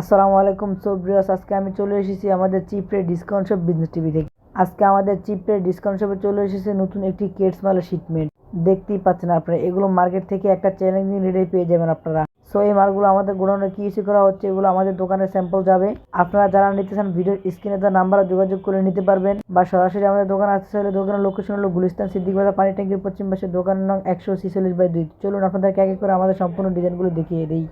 আসসালামু আলাইকুম সোব্রিয়াস আজকে আমি চলে এসেছি আমাদের cheap discount shop business TV থেকে। আজকে আমাদের চিপ ডিসকাউন্ট শপে চলে এসেছে নতুন একটি কেটস মালের শিটমেন্ট দেখতেই পাচ্ছেন আপনারা, এগুলো মার্কেট থেকে একটা চ্যালেঞ্জিং রেটে পেয়ে যাবেন আপনারা। সো এই মালগুলো আমাদের গোডাউনে কি ইস্যু করা হচ্ছে, এগুলো আমাদের দোকানে স্যাম্পল যাবে। আপনারা যারা নিতে চান, ভিডিওর স্ক্রিনে তার নাম্বারে যোগাযোগ করে নিতে পারবেন। বা সরাসরি আমাদের দোকান আসতে চাইলে দোকানের লোকেশন হলো গুলিস্তান, সিদ্দিক বাজার, পানি ট্যাঙ্কির পশ্চিম পাশে দোকান নং একশো ছিচল্লিশ বাই দুই। চলুন আপনাদেরকে এক এক করে আমাদের সম্পূর্ণ ডিজাইনগুলো দেখিয়ে দিই।